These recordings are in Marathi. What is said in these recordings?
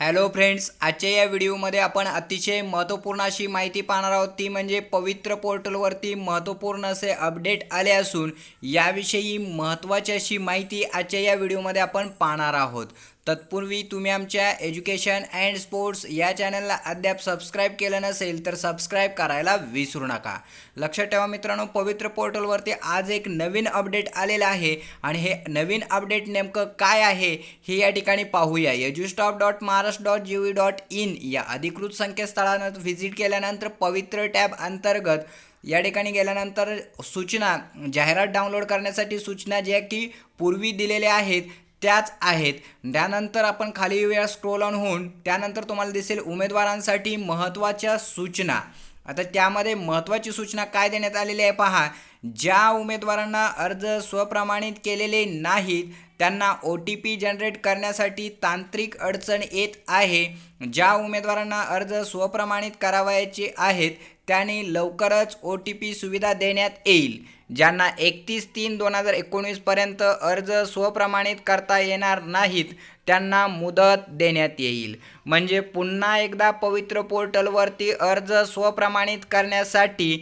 हॅलो फ्रेंड्स आजच्या या व्हिडिओमध्ये आपण अतिशय महत्त्वपूर्ण अशी माहिती पाहणार आहोत. ती म्हणजे पवित्र पोर्टलवरती महत्त्वपूर्ण असे अपडेट आले असून याविषयी महत्त्वाची अशी माहिती आजच्या या व्हिडिओमध्ये आपण पाहणार आहोत. तत्पूर्वी तुम्ही आमच्या एज्युकेशन अँड स्पोर्ट्स या चॅनलला अद्याप सबस्क्राईब केलं नसेल तर सबस्क्राईब करायला विसरू नका. लक्षात ठेवा मित्रांनो पवित्र पोर्टलवरती आज एक नवीन अपडेट आलेलं आहे आणि हे नवीन अपडेट नेमकं काय आहे हे या ठिकाणी पाहूया. Edustaff dot Maharashtra dot G V dot in या अधिकृत संकेतस्थळानं व्हिजिट केल्यानंतर पवित्र टॅब अंतर्गत या ठिकाणी गेल्यानंतर सूचना जाहिरात डाउनलोड करण्यासाठी सूचना ज्या की पूर्वी दिलेल्या आहेत त्याच आहेत. त्यानंतर आपण खाली वेळा स्क्रोल ऑन होऊन. त्यानंतर तुम्हाला दिसेल उमेदवारांसाठी महत्त्वाच्या सूचना. आता त्यामध्ये महत्त्वाची सूचना काय देण्यात आलेली आहे पहा. ज्या उमेदवारांना अर्ज स्वप्रमाणित केलेले नाहीत त्यांना ओ टी पी जनरेट करण्यासाठी तांत्रिक अडचण येत आहे. ज्या उमेदवारांना अर्ज स्वप्रमाणित करावयाचे आहेत त्यांनी लवकरच ओ टी पी सुविधा देण्यात येईल. ज्यांना एकतीस तीन दोन हजार एकोणीसपर्यंत अर्ज स्वप्रमाणित करता येणार नाहीत त्यांना मुदत देण्यात येईल. म्हणजे पुन्हा एकदा पवित्र पोर्टलवरती अर्ज स्वप्रमाणित करण्यासाठी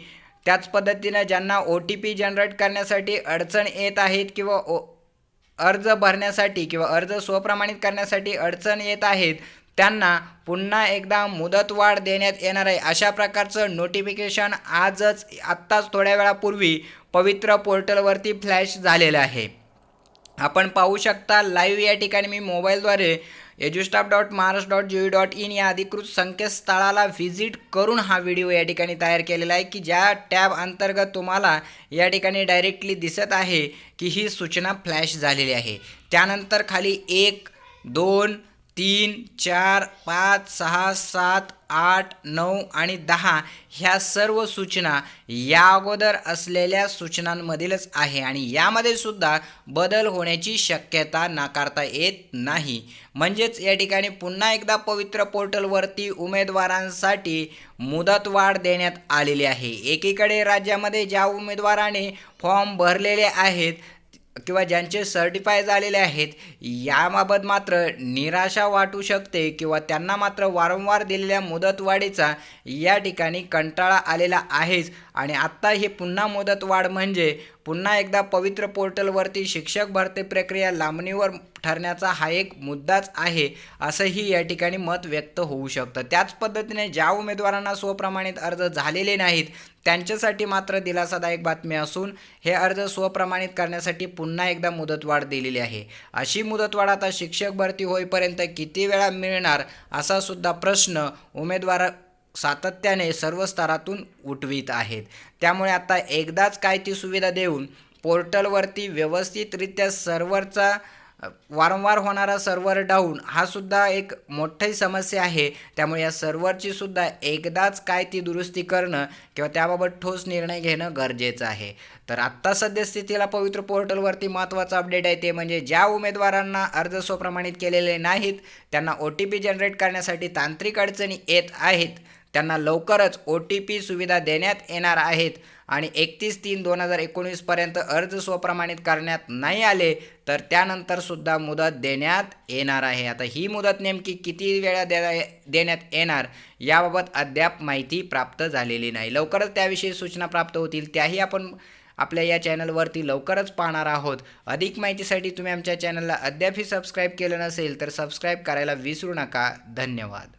त्याच पद्धतीनं ज्यांना ओ टी पी जनरेट करण्यासाठी अडचण येत आहेत किंवा ओ अर्ज भरण्यासाठी किंवा अर्ज स्वप्रमाणित करण्यासाठी अडचण येत आहेत त्यांना पुन्हा एकदा मुदतवाढ देण्यात येणार आहे. अशा प्रकारचं नोटिफिकेशन आजच आत्ताच थोड्या वेळापूर्वी पवित्र पोर्टलवरती फ्लॅश झालेलं आहे. आपण पाहू शकता लाईव्ह या ठिकाणी मी मोबाईलद्वारे edustaff dot Maharashtra dot G dot in या अधिकृत संकेतस्थळाला व्हिजिट करून हा व्हिडिओ या ठिकाणी तयार केलेला आहे की ज्या टॅब अंतर्गत तुम्हाला या ठिकाणी डायरेक्टली दिसत आहे की ही सूचना फ्लॅश झालेली आहे. त्यानंतर खाली एक दोन तीन चार पाच सहा सात आठ नऊ आणि दहा ह्या सर्व सूचना या अगोदर असलेल्या सूचनांमधीलच आहे आणि यामध्ये सुद्धा बदल होण्याची शक्यता नाकारता येत नाही. म्हणजेच या ठिकाणी पुन्हा एकदा पवित्र पोर्टलवरती उमेदवारांसाठी मुदतवाढ देण्यात आलेली आहे. एकीकडे राज्यामध्ये ज्या उमेदवाराने फॉर्म भरलेले आहेत किंवा ज्यांचे सर्टिफाय झालेले आहेत याबाबत मात्र निराशा वाटू शकते किंवा त्यांना मात्र वारंवार दिलेल्या मुदतवाढीचा या ठिकाणी कंटाळा आलेला आहेच. आणि आत्ता हे पुन्हा मुदतवाढ म्हणजे पुन्हा एकदा पवित्र पोर्टलवरती शिक्षक भरती प्रक्रिया लांबणीवर ठरण्याचा हा एक मुद्दाच आहे असंही या ठिकाणी मत व्यक्त होऊ शकतं. त्याच पद्धतीने ज्या उमेदवारांना स्वप्रमाणित अर्ज झालेले नाहीत त्यांच्यासाठी मात्र दिलासादायक बातमी असून हे अर्ज स्वप्रमाणित करण्यासाठी पुन्हा एकदा मुदतवाढ दिलेली आहे. अशी मुदतवाढ आता शिक्षक भरती होईपर्यंत किती वेळा मिळणार असा सुद्धा प्रश्न उमेदवार सातत्याने सर्व स्तरातून उठवीत आहेत. त्यामुळे आता एकदाच काय ती सुविधा देऊन पोर्टलवरती व्यवस्थितरित्या सर्व्हरचा वारंवार होणारा सर्व्हर डाऊन हा सुद्धा एक मोठी समस्या आहे. त्यामुळे या सर्व्हरची सुद्धा एकदाच काय ती दुरुस्ती करणं किंवा त्याबाबत ठोस निर्णय घेणं गरजेचं आहे. तर आत्ता सद्यस्थितीला पवित्र पोर्टलवरती महत्त्वाचं अपडेट आहे ते म्हणजे ज्या उमेदवारांना अर्ज स्वप्रमाणित केलेले नाहीत त्यांना ओ टी पी जनरेट करण्यासाठी तांत्रिक अडचणी येत आहेत. त्यांना लवकरच ओ टी पी सुविधा देण्यात येणार आहेत. आणि एकतीस तीन दोन हजार एकोणीसपर्यंत अर्ज स्वप्रमाणित करण्यात नाही आले तर त्यानंतरसुद्धा मुदत देण्यात येणार आहे. आता ही मुदत नेमकी किती वेळा दे देण्यात येणार याबाबत अद्याप माहिती प्राप्त झालेली नाही. लवकरच त्याविषयी सूचना प्राप्त होतील त्याही आपण आपल्या या चॅनलवरती लवकरच पाहणार आहोत. अधिक माहितीसाठी तुम्ही आमच्या चॅनलला अद्यापही सबस्क्राईब केलं नसेल तर सबस्क्राईब करायला विसरू नका. धन्यवाद.